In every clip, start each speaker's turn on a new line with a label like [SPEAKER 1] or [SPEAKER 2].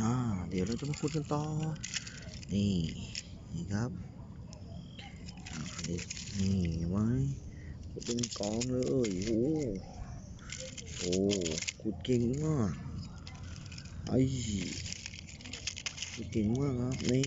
[SPEAKER 1] อ่าเดี๋ยวเราจะมาคุยกันต่อ นี่ นี่ครับอ่านี่นี่ไว้เป็นกองเลย โอ้โอ้ขุดเก่งมากไอ้ขุดเก่งมากครับ นี่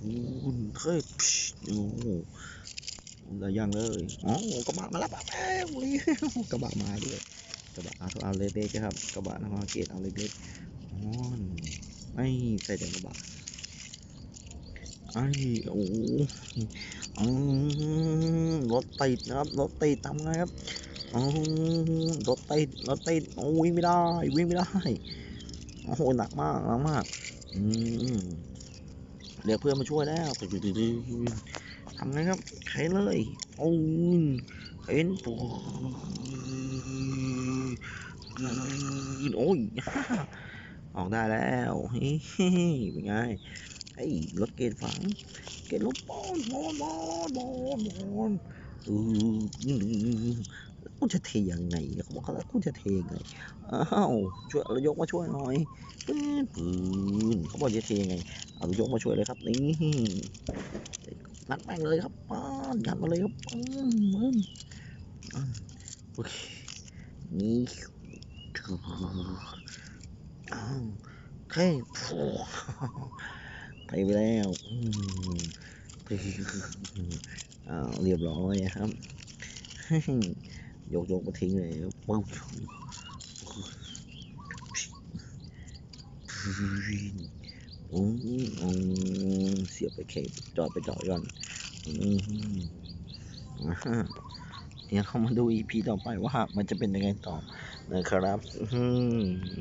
[SPEAKER 1] ปูนเฮ้ยโอ้โหหลายอย่างเลยอ๋อกระบะมาแล้วป้าแป๊บเลยกระบะมาด้วยกระบะเอาเอาเล็กๆครับกระบะนครเกตเอาเล็กๆอ๋อไม่ใส่แต่กระบะไอ้โอ้อรถติดนะครับรถติดทำไงครับอ๋อรถติดรถติดโอ้วิ่งไม่ได้วิ่งไม่ได้โอ้โหหนักมากหนักมากอืม เดี๋ยวเพื่อนมาช่วยแล้วทำไงครับเข็นเลยโอ้ยเข็นปุ๊บโอ้ยออกได้แล้วเฮ้ยเป็นไงไอ้รถเกตฝัง เกตรถบอลบอลบอลบอลบอลเออ กูจะเทยังไงเขาบอกแล้วกูจะเทยังไงอ้าวช่วยเรายกมาช่วยหน่อยปืนเขาบอกจะเทยังไง เอายกมาช่วยเลยครับนี่งัดแม่งเลยครับป้านงัดมาเลยครับป้านป้านโอเคนี่อ้าวโอเคไปไปแล้วอืมอ้าวเรียบร้อยครับ ยกยกมาทิ้งเลยปุ๊บอืมอืมเสียบไปเคบจอดไปจอดก่อนอืมเดี๋ยวเข้ามาดูอีพีต่อไปว่ามันจะเป็นยังไงต่อนะครับอืม